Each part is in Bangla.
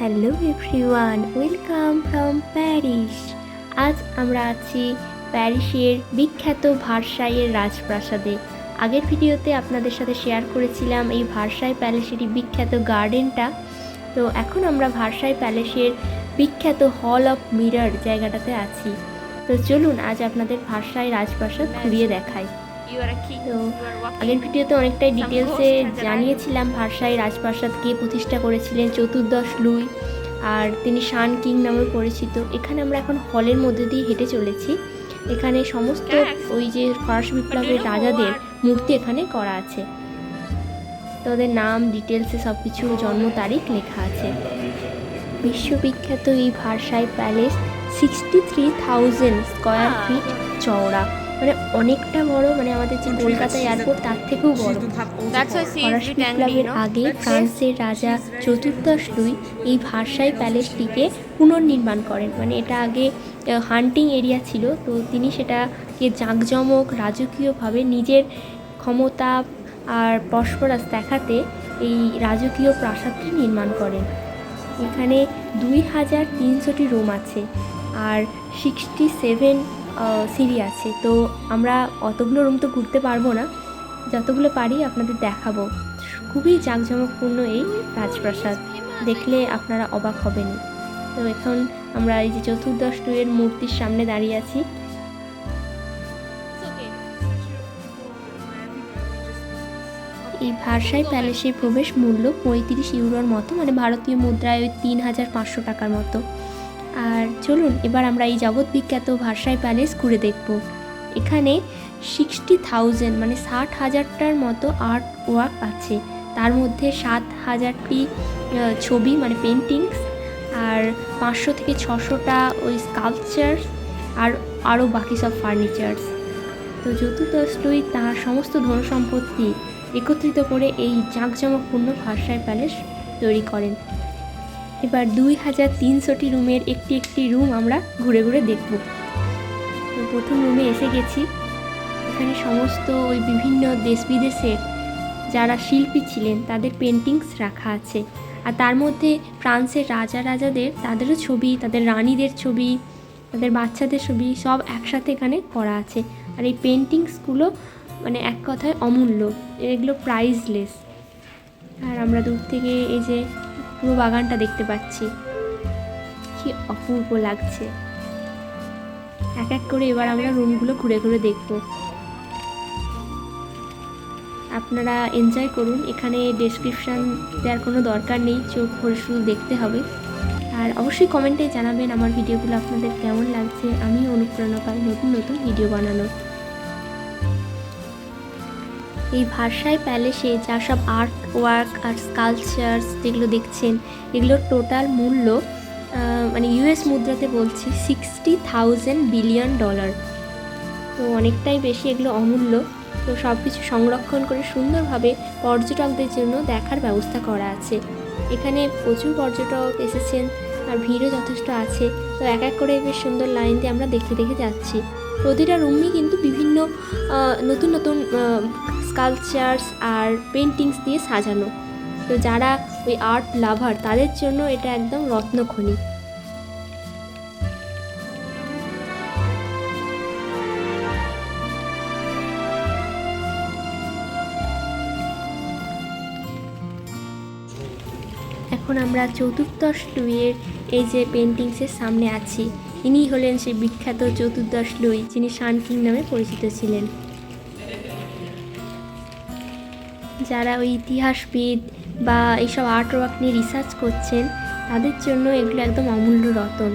Hello everyone, welcome from Paris. আজ আমরা আছি প্যারিসের বিখ্যাত ভারসাইয়ের রাজপ্রাসাদে। আগের ভিডিওতে আপনাদের সাথে শেয়ার করেছিলাম এই ভারসাই প্যালেসেরই বিখ্যাত গার্ডেনটা। তো এখন আমরা ভারসাই প্যালেসের বিখ্যাত হল অফ মিরর জায়গাটাতে আছি। তো চলুন, আজ আপনাদের ভারসাই রাজপ্রাসাদ ঘুরিয়ে দেখাই। আগের ভিডিওতে অনেকটাই ডিটেলসে জানিয়েছিলাম ভারসাই রাজপ্রাসাদ কে প্রতিষ্ঠা করেছিলেন চতুর্দশ লুই আর তিনি শান কিং নামে পরিচিত। এখানে আমরা এখন হলের মধ্যে দিয়ে হেঁটে চলেছি। এখানে সমস্ত ওই যে ফরাস বিপ্লবের রাজাদের মূর্তি এখানে করা আছে। তাদের নাম ডিটেলসে সব কিছু জন্ম তারিখ লেখা আছে। বিশ্ববিখ্যাত এই Versailles palace sixty three thousand square. Feet চওড়া। মানে অনেকটা বড় মানে আমাদের যে কলকাতা এয়ারপোর্ট তার থেকেও বড়। ফরাসি বিপ্লবের আগে ফ্রান্সের রাজা চতুর্দশ লুই এই ভারসাই প্যালেসটিকে পুনর্নির্মাণ করেন। মানে এটা আগে হান্টিং এরিয়া ছিল তো তিনি সেটাকে জাঁকজমক রাজকীয়ভাবে নিজের ক্ষমতা আর পরস্পরাস দেখাতে এই রাজকীয় প্রাসাদটি নির্মাণ করেন। এখানে দুই হাজার তিনশোটি রুম আছে আর সিক্সটি সেভেন সিঁড়ি আছে। তো আমরা অতগুলো রুম তো ঘুরতে পারব না। যতগুলো পারি আপনাদের দেখাবো। খুবই জাঁকজমকপূর্ণ এই রাজপ্রাসাদ। দেখলে আপনারা অবাক হবেন। তো এখন আমরা এই যে চতুর্দশ টুয়ের মূর্তির সামনে দাঁড়িয়ে আছি। এই ভারসাই প্যালেসের প্রবেশ মূল্য পঁয়ত্রিশ ইউরোর মতো মানে ভারতীয় মুদ্রায় ওই তিন হাজার পাঁচশো টাকার মতো। আর চলুন, এবার আমরা এই জগৎ বিখ্যাত ভারসাই প্যালেস ঘুরে দেখব। এখানে সিক্সটি থাউজেন্ড মানে ষাট হাজারটার মতো আর্ট ওয়ার্ক আছে। তার মধ্যে সাত হাজারটি ছবি মানে পেন্টিংস আর পাঁচশো থেকে ছশোটা ওই স্কাল্পচার আর আরও বাকি সব ফার্নিচার্স তো চতুর্দশ লুই তার সমস্ত ধন সম্পত্তি একত্রিত করে এই জাঁকজমকপূর্ণ ভারসাই প্যালেস তৈরি করেন। এবার দুই হাজার তিনশোটি রুমের একটি একটি রুম আমরা ঘুরে ঘুরে দেখব। প্রথম রুমে এসে গেছি। এখানে সমস্ত ওই বিভিন্ন দেশ বিদেশের যারা শিল্পী ছিলেন, তাদের পেন্টিংস রাখা আছে। আর তার মধ্যে ফ্রান্সের রাজা রাজাদের, তাদেরও ছবি, তাদের রানীদের ছবি, তাদের বাচ্চাদের ছবি সব একসাথে এখানে করা আছে। আর এই পেন্টিংসগুলো মানে এক কথায় অমূল্য। এগুলো প্রাইসলেস আর আমরা দূর থেকে এই যে পুরো বাগানটা দেখতে পাচ্ছি। কি অপূর্ব লাগছে। এক এক করে এবার আমরা রুমগুলো ঘুরে ঘুরে দেখব। আপনারা এনজয় করুন। এখানে ডেসক্রিপশান দেওয়ার কোনো দরকার নেই। চোখ ভরে শুধু দেখতে হবে। আর অবশ্যই কমেন্টে জানাবেন আমার ভিডিওগুলো আপনাদের কেমন লাগছে। আমি অনুপ্রেরণা পাই নতুন নতুন ভিডিও বানানো এই ভারসাই প্যালেসে যা সব আর্ট ওয়ার্ক আর স্কালচার্স যেগুলো দেখছেন, এগুলোর টোটাল মূল্য মানে ইউএস মুদ্রাতে বলছি সিক্সটি থাউজেন্ড বিলিয়ন ডলার তো অনেকটাই বেশি এগুলো অমূল্য। তো সব কিছু সংরক্ষণ করে সুন্দরভাবে পর্যটকদের জন্য দেখার ব্যবস্থা করা আছে। এখানে প্রচুর পর্যটক এসেছেন আর ভিড়ও যথেষ্ট আছে। তো এক এক করে বেশ সুন্দর লাইন দিয়ে আমরা দেখে দেখে যাচ্ছি। প্রতিটা রুমই কিন্তু বিভিন্ন নতুন নতুন স্কালচার্স আর পেন্টিংস দিয়ে সাজানো। তো যারা ওই আর্ট লাভার, তাদের জন্য এটা একদম রত্নখনি। এখন আমরা চতুর্দশ লুইয়ের এই যে পেন্টিংসের সামনে আছি। ইনি হলেন সেই বিখ্যাত চতুর্দশ লুই, যিনি শান কিং নামে পরিচিত ছিলেন। যারা ওই ইতিহাসবিদ বা এইসব আর্ট ওয়ার্ক নিয়ে রিসার্চ করছেন, তাদের জন্য এগুলো একদম অমূল্য রতন।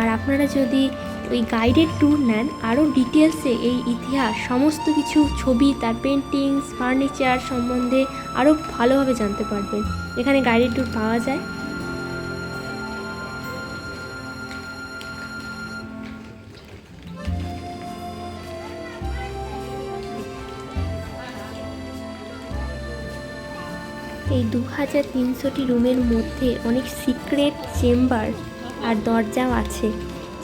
আর আপনারা যদি ওই গাইডের ট্যুর নেন, আরও ডিটেলসে এই ইতিহাস, সমস্ত কিছু ছবি, তার পেন্টিংস ফার্নিচার সম্বন্ধে আরও ভালোভাবে জানতে পারবেন। এখানে গাইডের ট্যুর পাওয়া যায়। এই দু হাজার তিনশোটি রুমের মধ্যে অনেক সিক্রেট চেম্বার আর দরজাও আছে,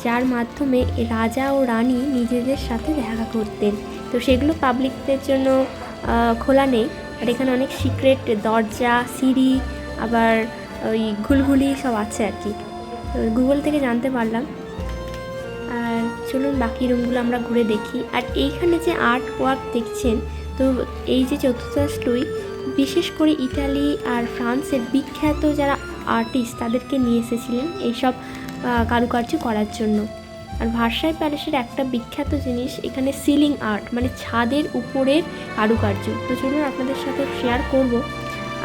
যার মাধ্যমে রাজা ও রানী নিজেদের সাথে দেখা করতেন। তো সেগুলো পাবলিকদের জন্য খোলা নেই। আর এখানে অনেক সিক্রেট দরজা, সিঁড়ি, আবার ওই ঘুলঘুলি সব আছে আর কি। তো গুগল থেকে জানতে পারলাম। আর চলুন বাকি রুমগুলো আমরা ঘুরে দেখি। আর এইখানে যে আর্ট ওয়ার্ক দেখছেন, তো এই যে চতুর্থাশ লুই বিশেষ করে ইটালি আর ফ্রান্সের বিখ্যাত যারা আর্টিস্ট তাদেরকে নিয়ে এসেছিলেন এইসব কারুকার্য করার জন্য। আর ভার্সাই প্যালেসের একটা বিখ্যাত জিনিস, এখানে সিলিং আর্ট মানে ছাদের উপরের কারুকার্য। তো চলুন আপনাদের সাথে শেয়ার করব।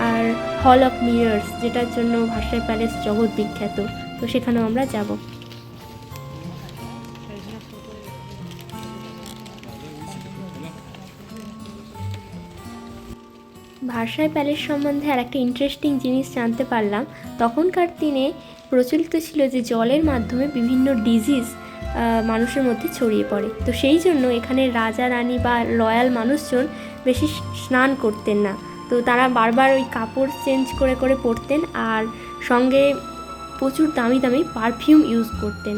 আর হল অফ মিরার্স, যেটার জন্য ভার্সাই প্যালেস জগৎ বিখ্যাত, তো সেখানেও আমরা যাব। ভার্সাই প্যালেস সম্বন্ধে আর একটা ইন্টারেস্টিং জিনিস জানতে পারলাম। তখনকার দিনে প্রচলিত ছিল যে জলের মাধ্যমে বিভিন্ন ডিজিজ মানুষের মধ্যে ছড়িয়ে পড়ে। তো সেই জন্য এখানে রাজা, রানী বা রয়্যাল মানুষজন বেশি স্নান করতেন না। তো তারা বারবার ওই কাপড় চেঞ্জ করে করে পরতেন আর সঙ্গে প্রচুর দামি দামি পারফিউম ইউজ করতেন।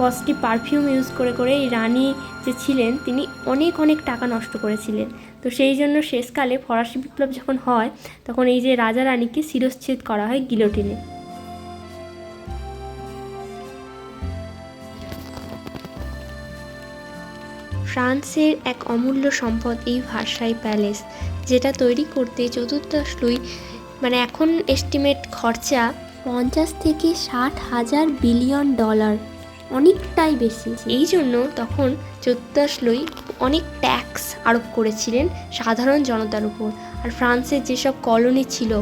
কস্টলি পারফিউম ইউজ করে করে এই রানী যে ছিলেন, তিনি অনেক অনেক টাকা নষ্ট করেছিলেন। তো সেই জন্য শেষকালে ফরাসি বিপ্লব যখন হয়, তখন এই যে রাজা রানীকে শিরশ্ছেদ করা হয় গিলোটিনে। ফ্রান্সের এক অমূল্য সম্পদ এই ভার্সাই প্যালেস, যেটা তৈরি করতে চতুর্দশ লুই মানে এখন এস্টিমেট খরচা পঞ্চাশ থেকে ষাট হাজার বিলিয়ন ডলার। অনেকটাই বেশি। এই জন্য তখন চতুর্দশ অনেক ট্যাক্স আরোপ করেছিলেন সাধারণ জনতার উপর। আর ফ্রান্সের যেসব কলোনি ছিল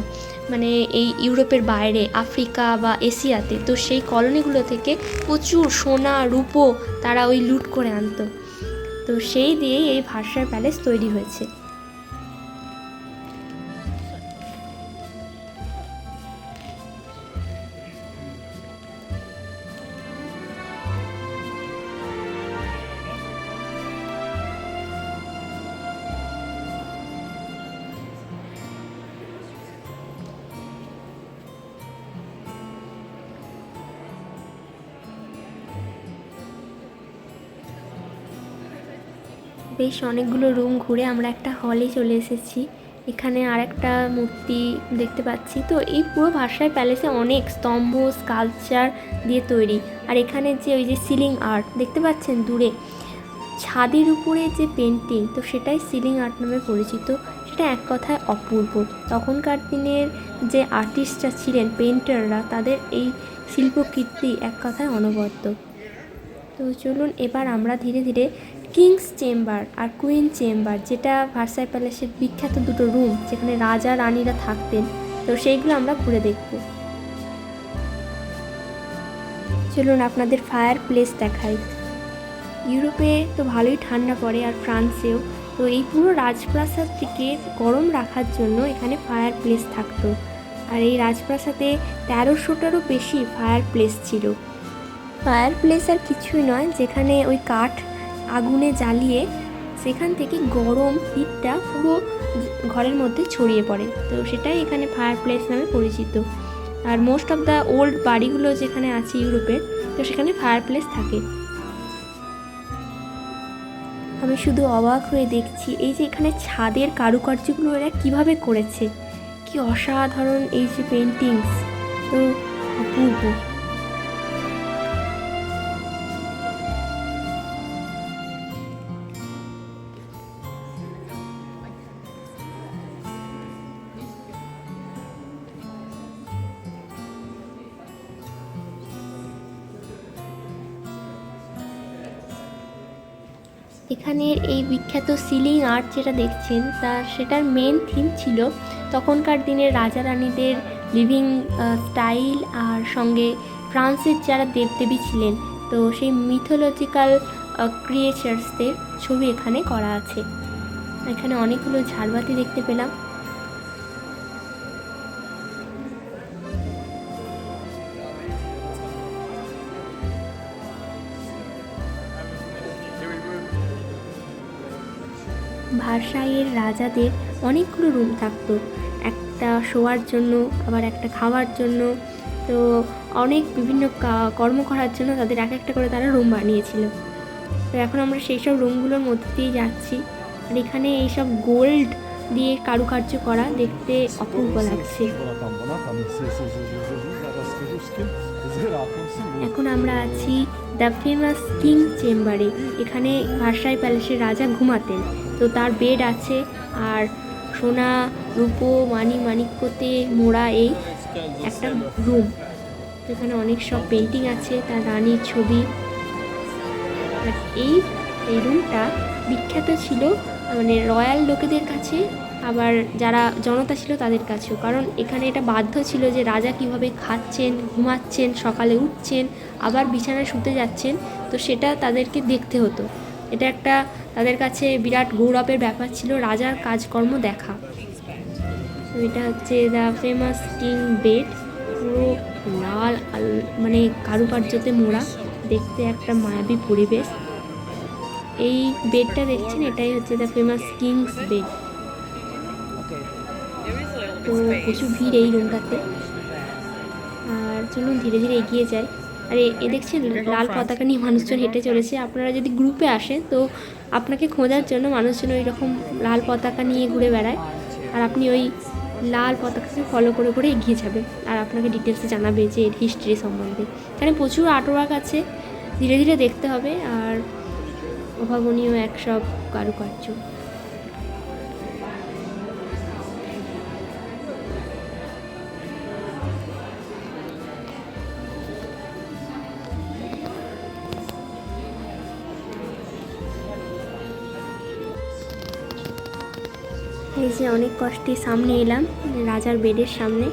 মানে এই ইউরোপের বাইরে, আফ্রিকা বা এশিয়াতে, তো সেই কলোনিগুলো থেকে প্রচুর সোনা, রূপো তারা ওই লুট করে আনতো। তো সেই দিয়েই এই ভার্সাই প্যালেস তৈরি হয়েছে। বেশ অনেকগুলো রুম ঘুরে আমরা একটা হলে চলে এসেছি। এখানে আর একটা মূর্তি দেখতে পাচ্ছি। তো এই পুরো ভাষায় প্যালেসে অনেক স্তম্ভ স্কালচার দিয়ে তৈরি। আর এখানে যে ওই যে সিলিং আর্ট দেখতে পাচ্ছেন দূরে? ছাদের উপরে যে পেন্টিং তো সেটাই সিলিং আর্ট নামে পরিচিত। সেটা এক কথায় অপূর্ব। তখনকার দিনের যে আর্টিস্টরা ছিলেন পেন্টাররা তাদের এই শিল্পকীর্তি এক কথায় অনবদ্য। তো চলুন এবার আমরা ধীরে ধীরে কিংস চেম্বার আর কুইন চেম্বার, যেটা ভার্সাই প্যালেসের বিখ্যাত দুটো রুম যেখানে রাজা রানীরা থাকতেন। তো সেইগুলো আমরা ঘুরে দেখব। চলুন আপনাদের ফায়ার প্লেস দেখাই। ইউরোপে তো ভালোই ঠান্ডা পড়ে আর ফ্রান্সেও। তো এই পুরো রাজপ্রাসাদটিকে গরম রাখার জন্য এখানে ফায়ার প্লেস থাকতো। আর এই রাজপ্রাসাদে তেরোশোটারও বেশি ফায়ার প্লেস ছিল। ফায়ার প্লেস আর কিছুই নয়, যেখানে ওই কাঠ আগুনে জ্বালিয়ে সেখান থেকে গরম হিটটা পুরো ঘরের মধ্যে ছড়িয়ে পড়ে। তো সেটাই এখানে ফায়ার প্লেস নামে পরিচিত। আর মোস্ট অফ দ্য ওল্ড বাড়িগুলো যেখানে আছে ইউরোপের, তো সেখানে ফায়ার প্লেস থাকে। আমি শুধু অবাক হয়ে দেখছি, এই যে এখানে ছাদের কারুকার্যগুলো এরা কীভাবে করেছে? কি অসাধারণ এই যে পেন্টিংস এখানের এই বিখ্যাত সিলিং আর্ট যেটা দেখছেন, তা সেটার মেন থিম ছিল তখনকার দিনের রাজা রানীদের লিভিং স্টাইল আর সঙ্গে ফ্রান্সের যারা দেবদেবী ছিলেন, তো সেই মিথোলজিক্যাল ক্রিয়েচার্সদের ছবি এখানে করা আছে। এখানে অনেকগুলো ঝাড়বাতি দেখতে পেলাম। ভারসাইয়ের রাজাদের অনেকগুলো রুম থাকতো। একটা শোয়ার জন্য, আবার একটা খাওয়ার জন্য। তো অনেক বিভিন্ন কর্ম করার জন্য তাদের এক একটা করে তারা রুম বানিয়েছিল। তো এখন আমরা সেই সব রুমগুলোর মধ্যে দিয়ে যাচ্ছি। আর এখানে এইসব গোল্ড দিয়ে কারুকার্য করা দেখতে অপূর্ব লাগছে. এখন আমরা আছি দ্য ফেমাস কিং চেম্বারে। এখানে ভারসাই প্যালেসের রাজা ঘুমাতেন। তো তার বেড আছে। আর সোনা, রূপো, মানি, মানিক্যতে মোড়া এই একটা রুম এখানে অনেক সব পেন্টিং আছে, তার রানীর ছবি। আর এই এই রুমটা বিখ্যাত ছিল মানে রয়্যাল লোকেদের কাছে, আবার যারা জনতা ছিল তাদের কাছেও। কারণ এখানে এটা বাধ্য ছিল যে রাজা কীভাবে খাচ্ছেন, ঘুমাচ্ছেন, সকালে উঠছেন, আবার বিছানায় শুতে যাচ্ছেন, তো সেটা তাদেরকে দেখতে হতো। এটা একটা তাদের কাছে বিরাট গৌরবের ব্যাপার ছিল রাজার কাজকর্ম দেখা। এটা হচ্ছে দ্য ফেমাস কিং বেড পুরো লাল মানে কারুকার্যতে মোড়া, দেখতে একটা মায়াবী পরিবেশ। এই বেডটা দেখছেন? এটাই হচ্ছে দ্য ফেমাস কিংস বেড তো প্রচুর ভিড় এই রুমটাতে আর চলুন ধীরে ধীরে এগিয়ে যাই। আর এ- দেখছেন লাল পতাকা নিয়ে মানুষজন হেঁটে চলেছে। আপনারা যদি গ্রুপে আসেন তো আপনাকে খোঁজার জন্য মানুষজন ওই রকম লাল পতাকা নিয়ে ঘুরে বেড়ায়। আর আপনি ওই লাল পতাকাকে ফলো করে করে এগিয়ে যাবে আর আপনাকে ডিটেলসে জানাবে যে এর হিস্ট্রি সম্বন্ধে। এখানে প্রচুর আর্টওয়ার্ক আছে। ধীরে ধীরে দেখতে হবে। আর অভাবনীয় এক সব কারুকার্য। এই যে অনেক কষ্টে সামনে এলাম, রাজার বেডের সামনে।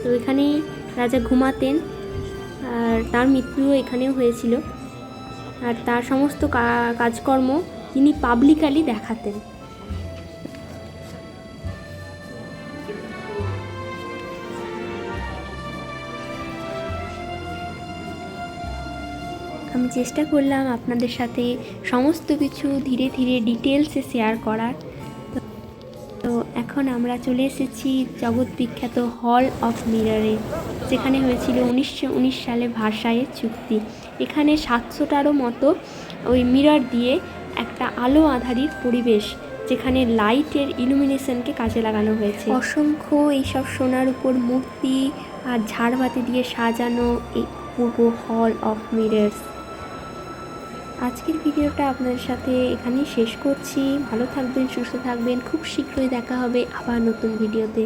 তো এখানেই রাজা ঘুমাতেন, আর তার মৃত্যুও এখানেও হয়েছিল। আর তার সমস্ত কাজকর্ম তিনি পাবলিকালি দেখাতেন। আমি চেষ্টা করলাম আপনাদের সাথে সমস্ত কিছু ধীরে ধীরে ডিটেলসে শেয়ার করার। এখন আমরা চলে এসেছি জগৎ বিখ্যাত হল অফ মিররে যেখানে হয়েছিল উনিশশো উনিশ সালে ভারসাইয়ের চুক্তি। এখানে সাতশোটারও মতো ওই মিরর দিয়ে একটা আলো আধারিত পরিবেশ, যেখানে লাইটের ইলুমিনেশনকে কাজে লাগানো হয়েছে। অসংখ্য এইসব সোনার উপর মূর্তি আর ঝাড়বাতি দিয়ে সাজানো এই পুরো হল অফ মিরর্স আজকের ভিডিওটা আপনাদের সাথে এখানেই শেষ করছি। ভালো থাকবেন, সুস্থ থাকবেন। খুব শীঘ্রই দেখা হবে আবার নতুন ভিডিওতে।